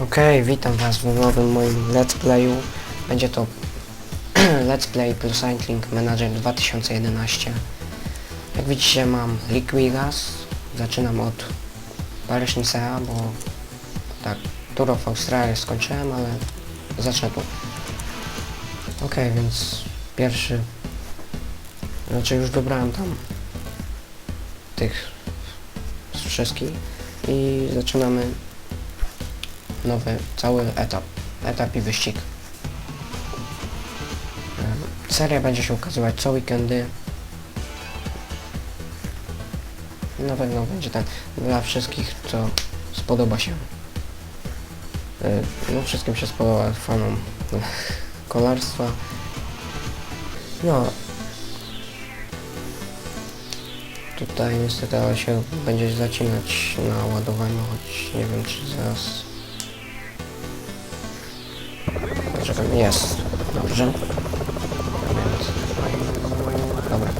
Okej, witam was w nowym moim let's playu. Będzie to let's play plus Cycling Manager 2011. Jak widzicie mam Liquigas. Zaczynam od Paryż Nicea, bo tak, Tour of Australia skończyłem, ale zacznę tu. Okej, więc pierwszy, znaczy już wybrałem tam tych z wszystkich i zaczynamy nowy, cały etap, etap i wyścig. Em, Seria będzie się ukazywać co weekendy. Na pewno będzie ten dla wszystkich, co spodoba się. E, No wszystkim się spodoba fanom kolarstwa. No. Tutaj niestety się będzie zacinać na ładowaniu, choć nie wiem czy zaraz Czekaj, jest. Dobrze. Dobra.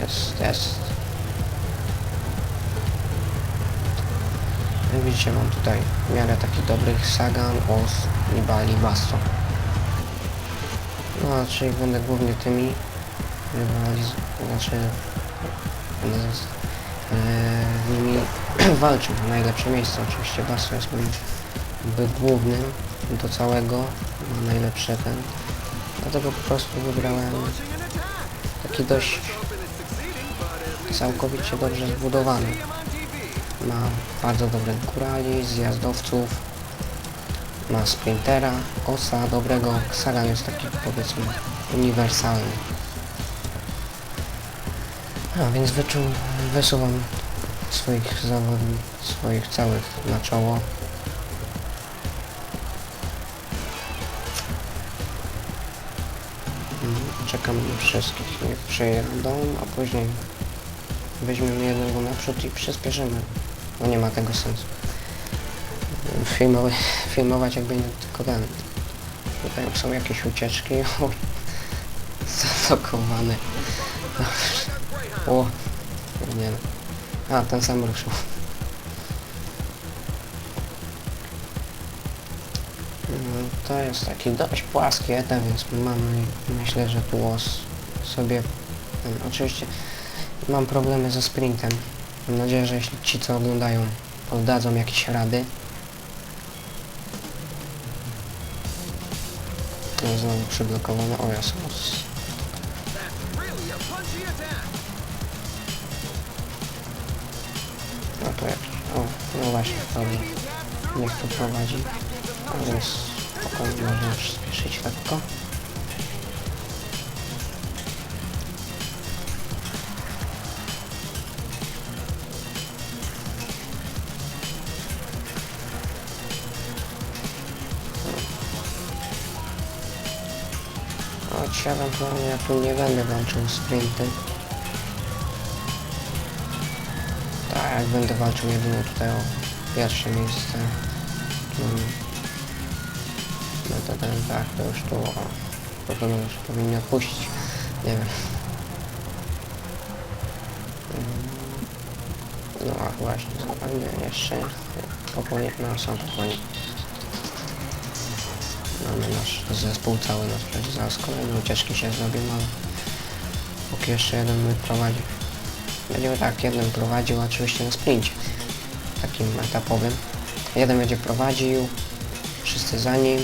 Jest, jest. Jak widzicie mam tutaj w miarę takich dobrych Sagan, Os, Nibali, Basso. No, czyli będę głównie tymi rywaliz... znaczy będę z e, nimi walczył najlepsze miejsce. Oczywiście Basso jest moim by głównym do całego ma najlepsze ten. Dlatego po prostu wybrałem taki dość całkowicie dobrze zbudowany. Ma bardzo dobre górali, zjazdowców, ma sprintera, osa dobrego, Sagan jest taki powiedzmy uniwersalny. A więc wyczuł, wysuwam swoich zawodników, swoich całych na czoło. Czekam na wszystkich, niech przyjadą, a później weźmiemy jednego naprzód i przyspieszymy. No nie ma tego sensu. Filmować, filmować jak będzie tylko ten. Tutaj są jakieś ucieczki. O, Zablokowane. O, nie. A, ten sam ruszył. To jest taki dość płaski etap, więc mam myślę, że tu sobie oczywiście mam problemy ze sprintem. Mam nadzieję, że jeśli ci co oglądają poddadzą jakieś rady. No, znowu przyblokowane. O ja sam. No to jakiś. O, no właśnie, dobrze. Niech to prowadzi. Więc spokojnie można przyspieszyć lekko. Choć ewentualnie ja tu nie będę walczył sprinty. Tak, będę walczył jedynie tutaj o pierwsze miejsce. No to ten tak, to już tu o, to już powinni odpuścić. Nie wiem. Mm. No a właśnie, nie, jeszcze nie. Popłonie, no są popłonie. Mamy nasz zespół cały na sprzedaży. Zaraz kolejne ucieczki się zrobią, ale póki jeszcze jeden my prowadzi. Będziemy tak, jeden prowadził oczywiście na sprincie. Takim etapowym. Jeden będzie prowadził, wszyscy za nim.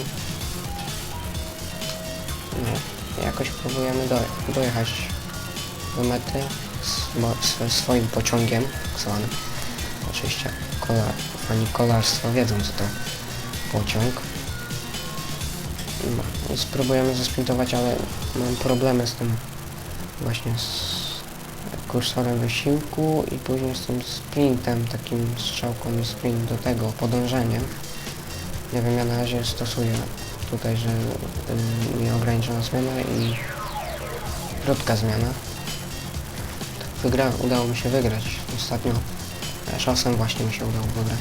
No, jakoś próbujemy doje dojechać do mety z, swoim pociągiem, tak zwanym. Oczywiście kolar, fani kolarstwa wiedzą co to pociąg. No, spróbujemy zasprintować, ale mam problemy z tym właśnie z kursorem wysiłku i później z tym sprintem, takim strzałką sprint do tego, podążeniem. Nie wiem, ja na razie stosuję tutaj, że y, nieograniczona zmiana i krótka zmiana. Tak wygra, udało mi się wygrać ostatnio. Czasem właśnie mi się udało wygrać.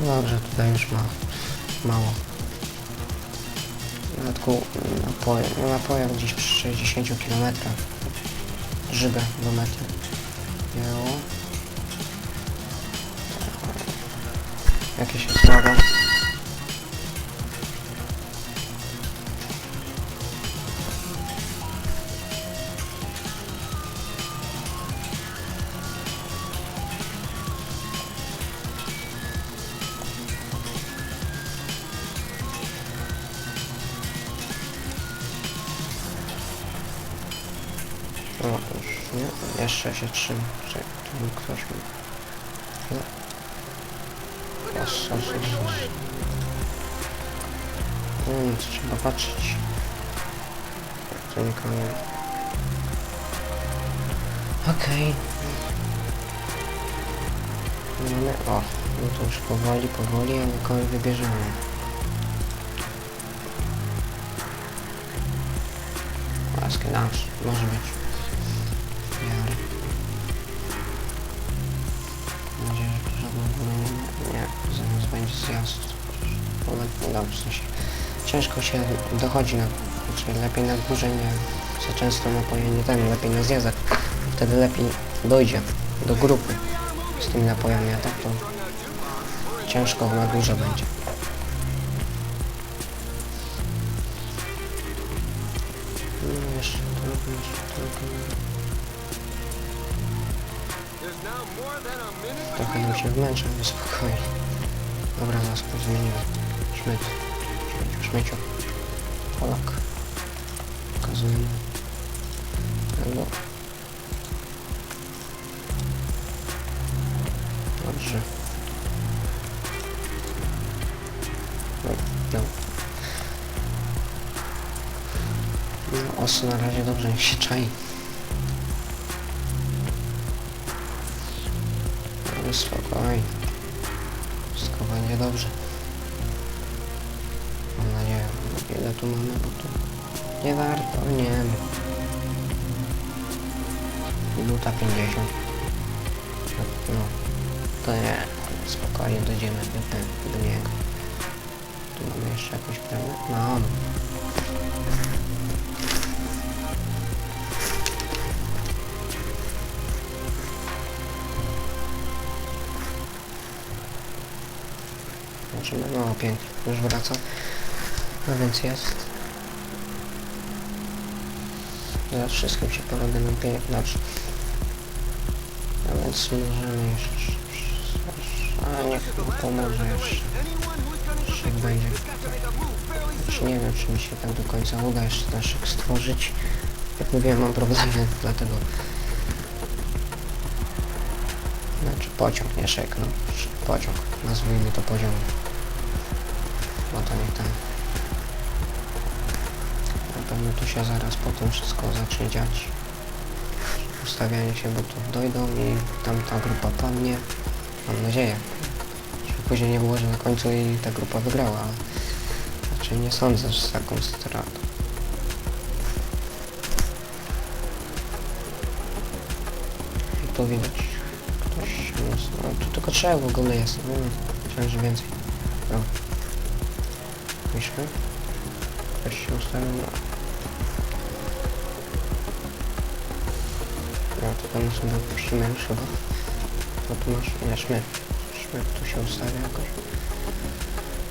No Dobrze, tutaj już ma mało. W dodatku napoje, napoje gdzieś przy 60 km. Żygę do mety. Jakieś jest jeszcze się trzyma. Czekaj, tu mi ktoś mi... No. Os, os, os, os. Hmm, trzeba patrzeć. To nie... Okej. Mamy... O, no to już powoli, powoli, ale kogoś wybierzemy. Łaski nasz, może być. Zjazd. No dobrze, sensie ciężko się dochodzi na, znaczy lepiej na górze nie za często napojenie ten, lepiej na zjazdach. Wtedy lepiej dojdzie do grupy z tymi napojami, a tak to ciężko na górze będzie. No jeszcze trochę, jeszcze trochę. Nam się wmęczę, ale spokojnie. Dobra, to zmienimy. Szmyt. Szmyciu, szmyciu. Polak. Pokazujemy. Albo... Dobrze. No, no. No, os na razie dobrze, niech się czai. Spokojnie. Będzie dobrze. Mam nadzieję. Ile tu mamy, bo tu... Nie warto, nie. Minuta 50. No. To nie. Spokojnie dojdziemy do, do niego. Tu mamy jeszcze jakąś premię? No. Zobaczymy. No pięknie, już wraca. No więc jest. Zaraz wszystkim się porobię na pięć. Dobrze. A więc możemy jeszcze... A niech pomoże jeszcze. Będzie. Już nie wiem, czy mi się tak do końca uda jeszcze szyk stworzyć. Jak mówiłem, mam problemy, dlatego... Znaczy pociąg, nie szyk, no. Pociąg. Nazwijmy to poziom. Bo to nie ten. Na pewno tu się zaraz po tym wszystko zacznie dziać. Ustawianie się, bo tu dojdą i tam ta grupa padnie. Mam nadzieję. Żeby później nie było, że na końcu i ta grupa wygrała, raczej nie sądzę, że z taką stratą. I tu widać. Ktoś jest. No tu tylko trzech w ogóle jest. No, że więcej. No. Myślę. Ktoś się ustawił na... Ja to pewno sobie przyjmiesz chyba. No tu masz... Nie, szmyt. Szmyt tu się ustawia jakoś.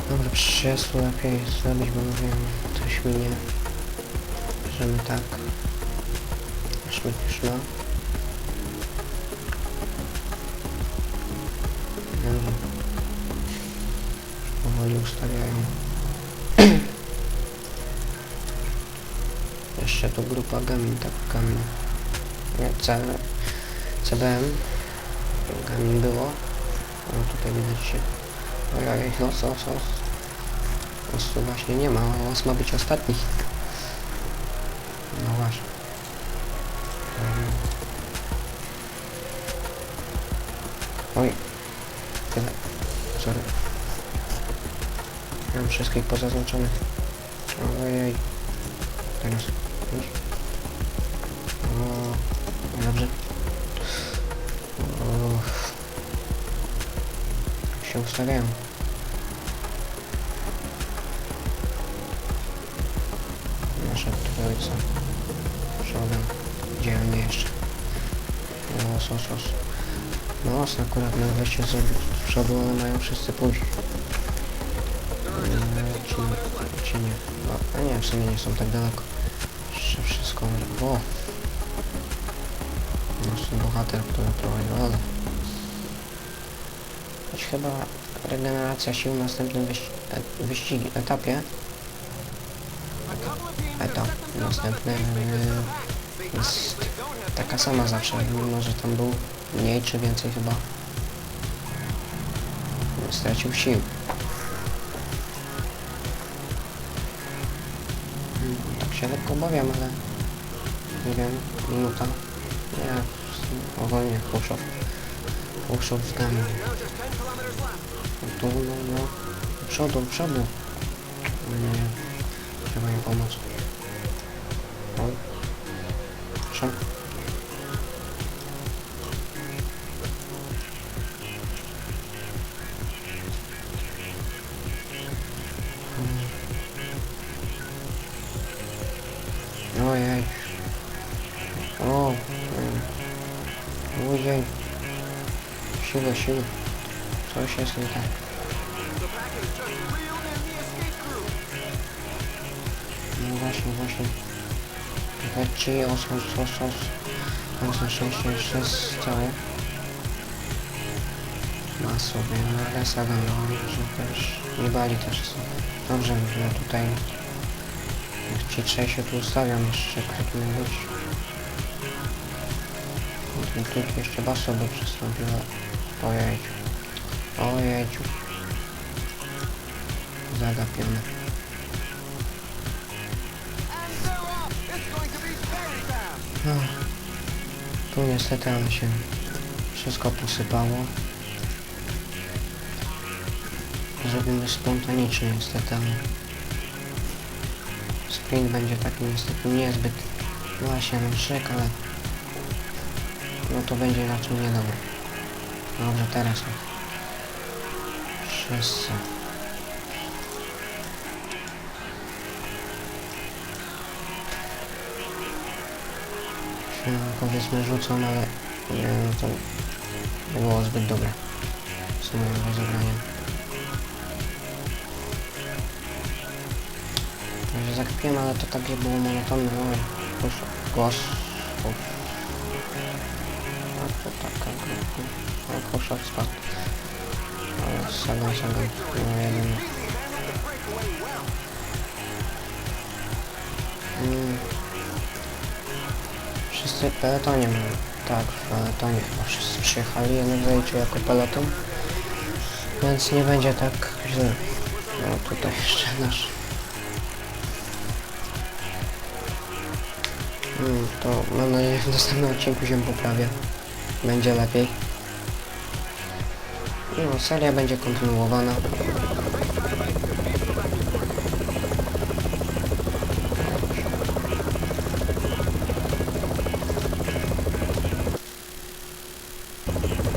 Dobra, 30 lepiej zrobić, bo mówiłem, to świnie. Bierzemy tak. Szmyt już ma. Dobra. Powoli ustawiają. Jeszcze tu grupa Gamin, tak Gamin. Nie, C, CBM. Gamin było. O, tutaj widać się. Ojej, os, os, os. Os tu właśnie nie ma, a os ma być ostatni. No właśnie. Em. Oj. Tyle. Sorry. Mam wszystkich pozaznaczonych. Ojej. Teraz. Już. O, dobrze. O, się ustawiają. Nasza trójca. Przodem. Dzielnie jeszcze. O, sos, sos. No można akurat na wejście zrobić z przodu, ale mają wszyscy pójść. Eee, Czy, czy nie? No, a nie, w sumie nie są tak daleko. Jeszcze wszystko... O! Nasz bohater, który prowadził. Choć chyba regeneracja sił w następnym wyś e wyścigi, etapie etap następny jest taka sama zawsze, mimo że tam był mniej czy więcej chyba stracił sił. Tak się lekko obawiam, ale nie wiem, minuta. Nie, ogólnie Chuszow. Chuszow w gamiu. Tu, no, no, przodu, przodu. Nie, trzeba im pomóc. O, Coś jest nie tak. No właśnie, właśnie. Leci, os, os, os, os. Mas na szczęście jeszcze jest cały. Ma sobie, no saga, no, że też nie bali też są. Dobrze, że tutaj ci trzej się tu ustawiam jeszcze, tak nie być. Ten klik jeszcze baso by przystąpiła. Ojejciu. Ojejciu. Zagapiony. No, tu niestety ale się wszystko posypało. Zrobimy spontanicznie niestety, ale sprint będzie taki niestety niezbyt właśnie no szyk, ale no to będzie raczej niedobre. Dobrze, teraz o. Wszyscy. się powiedzmy rzucą, ale nie, no to nie było zbyt dobre z moim rozegraniem. Może zakpiłem, ale to takie było monotonne, oj, już głos, uff. A to taka grupa, o koszak spadł. Sagan, sagan, no jeden. Mm. Wszyscy w peletonie mają. Tak, w peletonie chyba wszyscy przyjechali, jeden zaliczył jako peleton. Więc nie będzie tak źle. No tutaj jeszcze nasz. Mm, to mam nadzieję, że w następnym odcinku się poprawię. Będzie lepiej. No, seria będzie kontynuowana.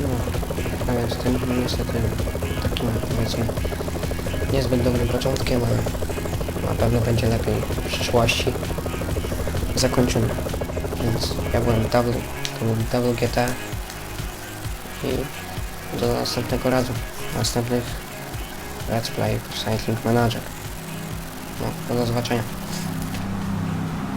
No, a więc był niestety takim powiedzmy niezbyt dobrym początkiem, ale na pewno będzie lepiej w przyszłości. Zakończymy. Więc ja byłem W, to był WGT i do następnego razu, następnych Let's Play Cycling Manager. No, do zobaczenia.